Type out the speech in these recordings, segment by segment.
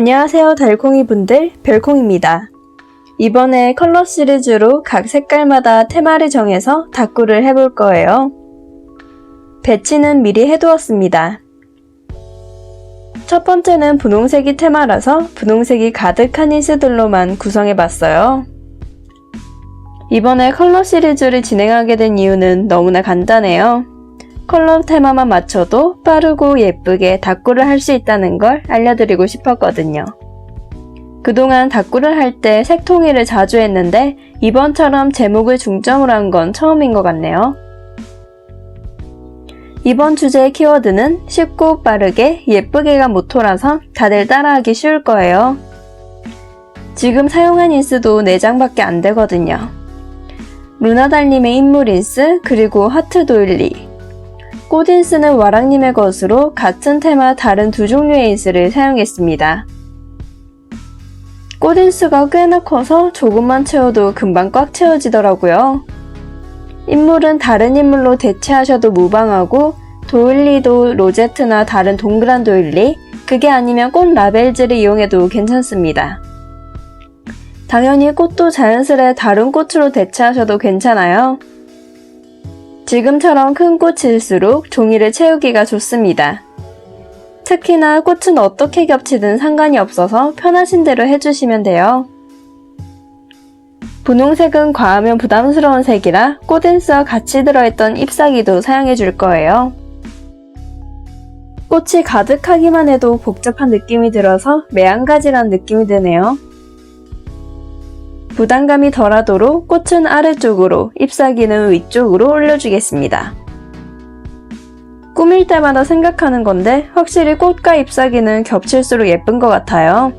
안녕하세요 달콩이 분들 별콩입니다. 이번에 컬러 시리즈로 각 색깔마다 테마를 정해서 다꾸를 해볼 거예요. 배치는 미리 해두었습니다. 첫 번째는 분홍색이 테마라서 분홍색이 가득한 인스들로만 구성해봤어요. 이번에 컬러 시리즈를 진행하게 된 이유는 너무나 간단해요. 컬러 테마만 맞춰도 빠르고 예쁘게 다꾸를 할 수 있다는 걸 알려드리고 싶었거든요. 그동안 다꾸를 할 때 색 통일을 자주 했는데 이번처럼 제목을 중점으로 한 건 처음인 것 같네요. 이번 주제의 키워드는 쉽고 빠르게 예쁘게가 모토라서 다들 따라하기 쉬울 거예요. 지금 사용한 인스도 4장밖에 안 되거든요. 루나달님의 인물 인스 그리고 하트 도일리 꽃인스는 와랑님의 것으로 같은 테마 다른 두 종류의 인스를 사용했습니다. 꽃인스가 꽤나 커서 조금만 채워도 금방 꽉 채워지더라고요. 인물은 다른 인물로 대체하셔도 무방하고 도일리도 로제트나 다른 동그란 도일리, 그게 아니면 꽃 라벨즈를 이용해도 괜찮습니다. 당연히 꽃도 자연스레 다른 꽃으로 대체하셔도 괜찮아요. 지금처럼 큰 꽃일수록 종이를 채우기가 좋습니다. 특히나 꽃은 어떻게 겹치든 상관이 없어서 편하신 대로 해주시면 돼요. 분홍색은 과하면 부담스러운 색이라 꽃앤스와 같이 들어있던 잎사귀도 사용해 줄 거예요. 꽃이 가득하기만 해도 복잡한 느낌이 들어서 매한가지란 느낌이 드네요. 부담감이 덜하도록 꽃은 아래쪽으로, 잎사귀는 위쪽으로 올려주겠습니다. 꾸밀 때마다 생각하는 건데 확실히 꽃과 잎사귀는 겹칠수록 예쁜 것 같아요.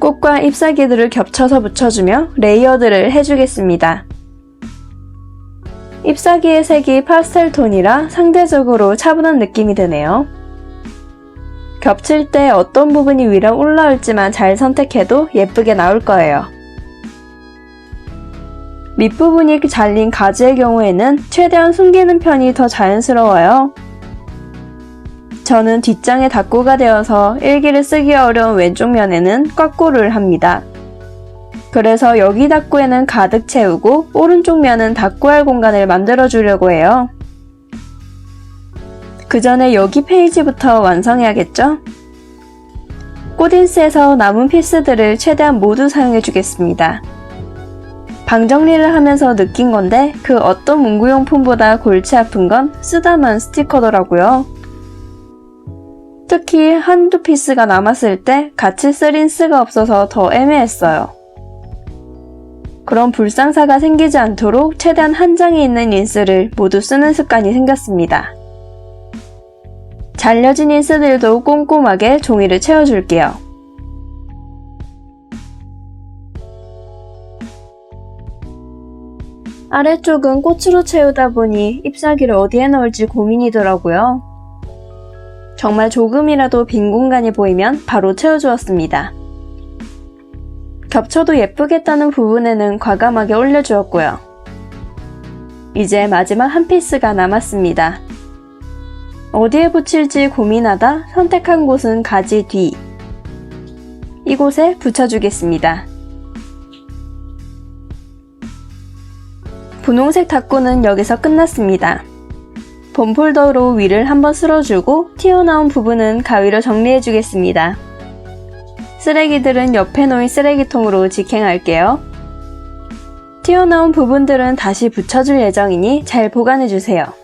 꽃과 잎사귀들을 겹쳐서 붙여주며 레이어드를 해주겠습니다. 잎사귀의 색이 파스텔 톤이라 상대적으로 차분한 느낌이 드네요. 겹칠 때 어떤 부분이 위로 올라올지만 잘 선택해도 예쁘게 나올 거예요. 밑부분이 잘린 가지의 경우에는 최대한 숨기는 편이 더 자연스러워요. 저는 뒷장에 닦고가 되어서 일기를 쓰기 어려운 왼쪽 면에는 꽉고를 합니다. 그래서 여기 닦고에는 가득 채우고 오른쪽 면은 닦고할 공간을 만들어 주려고 해요. 그 전에 여기 페이지부터 완성해야겠죠? 꽃인스에서 남은 피스들을 최대한 모두 사용해 주겠습니다. 방 정리를 하면서 느낀 건데 그 어떤 문구용품보다 골치 아픈 건 쓰다만 스티커더라고요. 특히 한두 피스가 남았을 때 같이 쓸 인스가 없어서 더 애매했어요. 그런 불상사가 생기지 않도록 최대한 한 장에 있는 인스를 모두 쓰는 습관이 생겼습니다. 잘려진 인스들도 꼼꼼하게 종이를 채워줄게요. 아래쪽은 꽃으로 채우다 보니 잎사귀를 어디에 넣을지 고민이더라고요. 정말 조금이라도 빈 공간이 보이면 바로 채워주었습니다. 겹쳐도 예쁘겠다는 부분에는 과감하게 올려주었고요. 이제 마지막 한 피스가 남았습니다. 어디에 붙일지 고민하다 선택한 곳은 가지 뒤. 이곳에 붙여주겠습니다. 분홍색 닦고는 여기서 끝났습니다. 봄폴더로 위를 한번 쓸어주고 튀어나온 부분은 가위로 정리해주겠습니다. 쓰레기들은 옆에 놓인 쓰레기통으로 직행할게요. 튀어나온 부분들은 다시 붙여줄 예정이니 잘 보관해주세요.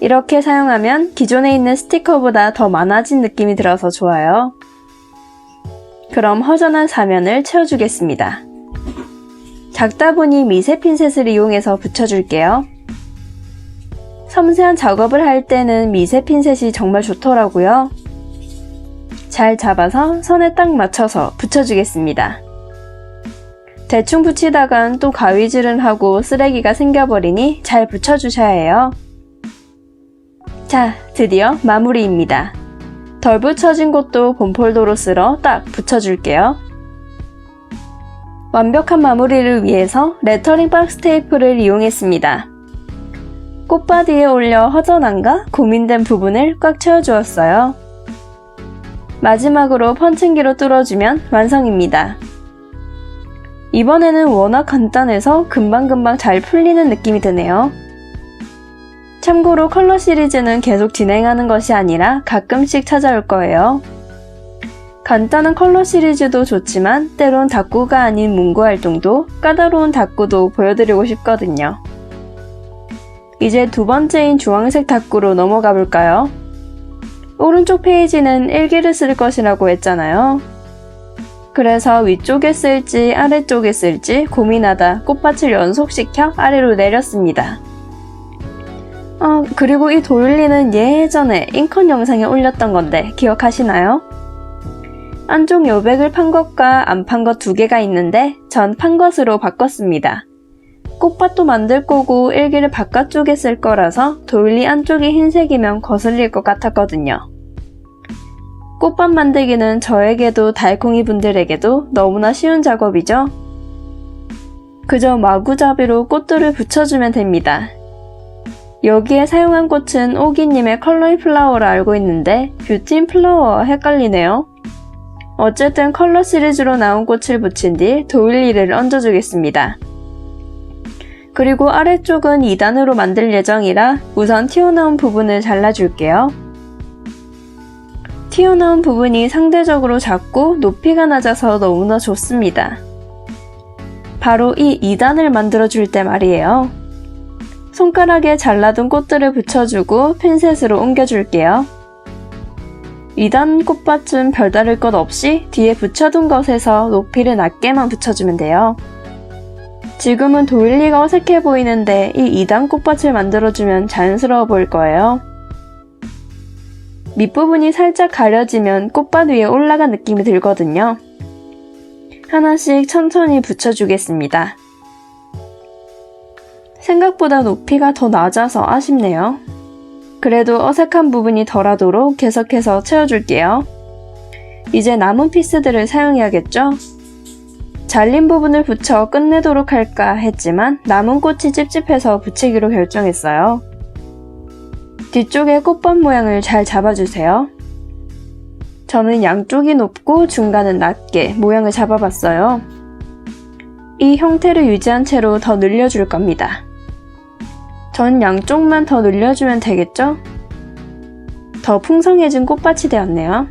이렇게 사용하면 기존에 있는 스티커보다 더 많아진 느낌이 들어서 좋아요. 그럼 허전한 사면을 채워주겠습니다. 작다 보니 미세 핀셋을 이용해서 붙여줄게요. 섬세한 작업을 할 때는 미세 핀셋이 정말 좋더라고요. 잘 잡아서 선에 딱 맞춰서 붙여주겠습니다. 대충 붙이다간 또 가위질을 하고 쓰레기가 생겨버리니 잘 붙여주셔야 해요. 자, 드디어 마무리입니다. 덜 붙여진 곳도 봄폴더로 쓸어 딱 붙여줄게요. 완벽한 마무리를 위해서 레터링 박스 테이프를 이용했습니다. 꽃바디에 올려 허전한가 고민된 부분을 꽉 채워주었어요. 마지막으로 펀칭기로 뚫어주면 완성입니다. 이번에는 워낙 간단해서 금방금방 잘 풀리는 느낌이 드네요. 참고로 컬러 시리즈는 계속 진행하는 것이 아니라 가끔씩 찾아올 거예요. 간단한 컬러 시리즈도 좋지만 때론 다꾸가 아닌 문구 활동도 까다로운 다꾸도 보여드리고 싶거든요. 이제 두 번째인 주황색 다꾸로 넘어가 볼까요? 오른쪽 페이지는 일기를 쓸 것이라고 했잖아요. 그래서 위쪽에 쓸지 아래쪽에 쓸지 고민하다 꽃밭을 연속시켜 아래로 내렸습니다. 아, 그리고 이 도율리는 예전에 인컨 영상에 올렸던 건데 기억하시나요? 안쪽 여백을 판 것과 안 판 것 두 개가 있는데 전 판 것으로 바꿨습니다. 꽃밭도 만들 거고 일기를 바깥쪽에 쓸 거라서 도율리 안쪽이 흰색이면 거슬릴 것 같았거든요. 꽃밭 만들기는 저에게도 달콩이 분들에게도 너무나 쉬운 작업이죠. 그저 마구잡이로 꽃들을 붙여주면 됩니다. 여기에 사용한 꽃은 오기님의 컬러이 플라워를 알고 있는데 뷰티인 플라워와 헷갈리네요. 어쨌든 컬러 시리즈로 나온 꽃을 붙인 뒤 도일리를 얹어주겠습니다. 그리고 아래쪽은 2단으로 만들 예정이라 우선 튀어나온 부분을 잘라줄게요. 튀어나온 부분이 상대적으로 작고 높이가 낮아서 너무나 좋습니다. 바로 이 2단을 만들어줄 때 말이에요. 손가락에 잘라둔 꽃들을 붙여주고 핀셋으로 옮겨줄게요. 2단 꽃밭은 별다를 것 없이 뒤에 붙여둔 것에서 높이를 낮게만 붙여주면 돼요. 지금은 도일리가 어색해 보이는데 이 2단 꽃밭을 만들어주면 자연스러워 보일 거예요. 밑부분이 살짝 가려지면 꽃밭 위에 올라간 느낌이 들거든요. 하나씩 천천히 붙여주겠습니다. 생각보다 높이가 더 낮아서 아쉽네요. 그래도 어색한 부분이 덜하도록 계속해서 채워줄게요. 이제 남은 피스들을 사용해야겠죠? 잘린 부분을 붙여 끝내도록 할까 했지만 남은 꽃이 찝찝해서 붙이기로 결정했어요. 뒤쪽에 꽃밭 모양을 잘 잡아주세요. 저는 양쪽이 높고 중간은 낮게 모양을 잡아봤어요. 이 형태를 유지한 채로 더 늘려줄 겁니다. 전 양쪽만 더 늘려주면 되겠죠? 더 풍성해진 꽃밭이 되었네요.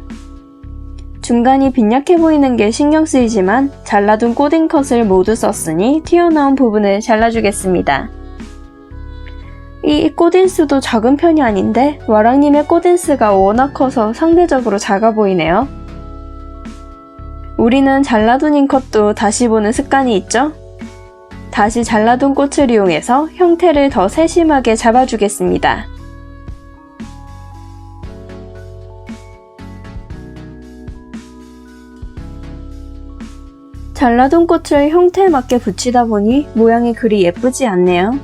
중간이 빈약해 보이는 게 신경 쓰이지만 잘라둔 꼬딩컷을 모두 썼으니 튀어나온 부분을 잘라주겠습니다. 이 꼬딘스도 작은 편이 아닌데 와랑님의 꼬딘스가 워낙 커서 상대적으로 작아 보이네요. 우리는 잘라둔 인컷도 다시 보는 습관이 있죠? 다시 잘라둔 꽃을 이용해서 형태를 더 세심하게 잡아주겠습니다. 잘라둔 꽃을 형태에 맞게 붙이다 보니 모양이 그리 예쁘지 않네요.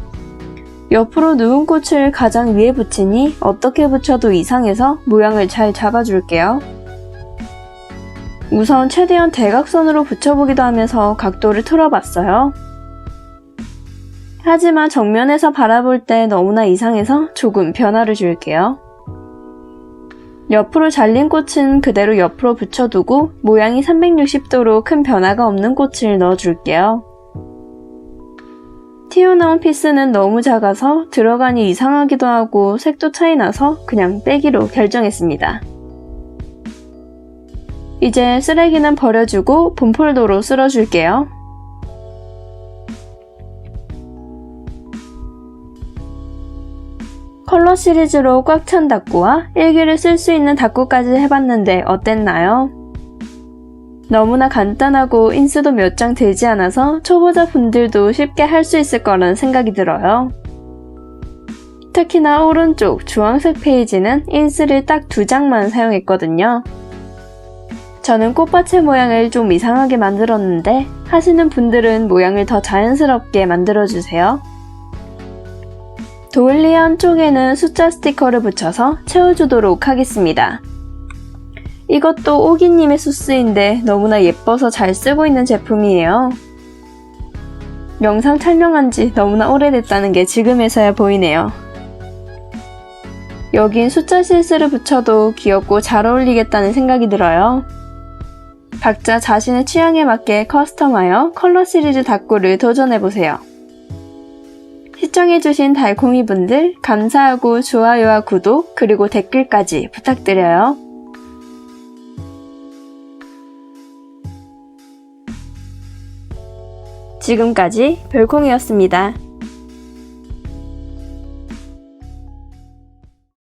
옆으로 누운 꽃을 가장 위에 붙이니 어떻게 붙여도 이상해서 모양을 잘 잡아줄게요. 우선 최대한 대각선으로 붙여보기도 하면서 각도를 틀어봤어요. 하지만 정면에서 바라볼 때 너무나 이상해서 조금 변화를 줄게요. 옆으로 잘린 꽃은 그대로 옆으로 붙여두고 모양이 360도로 큰 변화가 없는 꽃을 넣어줄게요. 튀어나온 피스는 너무 작아서 들어가니 이상하기도 하고 색도 차이 나서 그냥 빼기로 결정했습니다. 이제 쓰레기는 버려주고 본폴더로 쓸어줄게요. 컬러 시리즈로 꽉찬 다꾸와 일기를 쓸 수 있는 다꾸까지 해봤는데 어땠나요? 너무나 간단하고 인수도 몇장 되지 않아서 초보자 분들도 쉽게 할 수 있을 거란 생각이 들어요. 특히나 오른쪽 주황색 페이지는 인스를 딱 두 장만 사용했거든요. 저는 꽃밭의 모양을 좀 이상하게 만들었는데 하시는 분들은 모양을 더 자연스럽게 만들어주세요. 도일리 한쪽에는 숫자 스티커를 붙여서 채워주도록 하겠습니다. 이것도 오기님의 수스인데 너무나 예뻐서 잘 쓰고 있는 제품이에요. 영상 촬영한 지 너무나 오래됐다는 게 지금에서야 보이네요. 여긴 숫자 실수를 붙여도 귀엽고 잘 어울리겠다는 생각이 들어요. 각자 자신의 취향에 맞게 커스텀하여 컬러 시리즈 다꾸를 도전해보세요. 시청해주신 달콤이 분들 감사하고 좋아요와 구독 그리고 댓글까지 부탁드려요. 지금까지 별콩이었습니다.